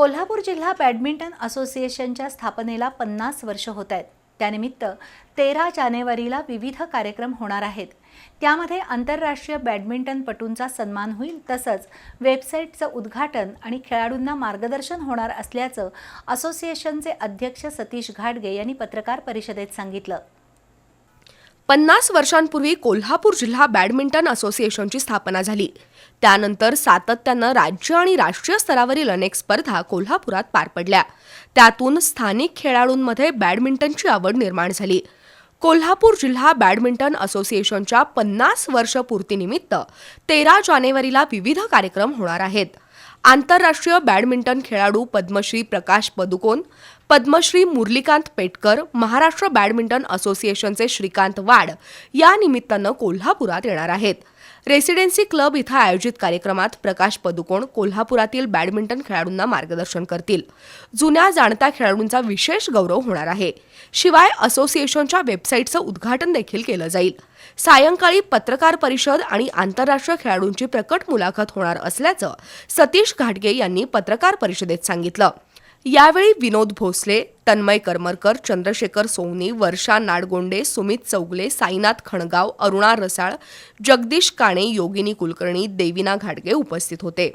कोल्हापूर जिल्हा बॅडमिंटन असोसिएशनच्या स्थापनेला पन्नास वर्ष होत आहेत. त्यानिमित्त तेरा जानेवारीला विविध कार्यक्रम होणार आहेत. त्यामध्ये आंतरराष्ट्रीय बॅडमिंटनपटूंचा सन्मान होईल तसंच वेबसाईटचं उद्घाटन आणि खेळाडूंना मार्गदर्शन होणार असल्याचं असोसिएशनचे अध्यक्ष सतीश घाटगे यांनी पत्रकार परिषदेत सांगितलं. पन्नास वर्षांपूर्वी कोल्हापूर जिल्हा बॅडमिंटन असोसिएशनची स्थापना झाली. त्यानंतर सातत्यानं राज्य आणि राष्ट्रीय स्तरावरील अनेक स्पर्धा कोल्हापुरात पार पडल्या. त्यातून स्थानिक खेळाडूंमध्ये बॅडमिंटनची आवड निर्माण झाली. कोल्हापूर जिल्हा बॅडमिंटन असोसिएशनच्या पन्नास वर्ष पूर्तीनिमित्त तेरा जानेवारीला विविध कार्यक्रम होणार आहेत. आंतरराष्ट्रीय बॅडमिंटन खेळाडू पद्मश्री प्रकाश पदुकोन पद्मश्री मुरलीकांत पेटकर महाराष्ट्र बॅडमिंटन असोसिएशनचे श्रीकांत वाड या निमित्तानं कोल्हापुरात येणार आहेत. रेसिडेन्सी क्लब इथं आयोजित कार्यक्रमात प्रकाश पदुकोण कोल्हापुरातील बॅडमिंटन खेळाडूंना मार्गदर्शन करतील. जुन्या जाणत्या खेळाडूंचा विशेष गौरव होणार आहे. शिवाय असोसिएशनच्या वेबसाईटचं उद्घाटन देखील केलं जाईल. सायंकाळी पत्रकार परिषद आणि आंतरराष्ट्रीय खेळाडूंची प्रकट मुलाखत होणार असल्याचं सतीश घाटगे यांनी पत्रकार परिषदेत सांगितलं. यावेळी विनोद भोसले तन्मय करमरकर चंद्रशेखर सोवनी वर्षा नाडगोंडे सुमित चौगले साईनाथ खणगाव अरुणा रसाळ जगदीश काणे योगिनी कुलकर्णी देविना घाटगे उपस्थित होते.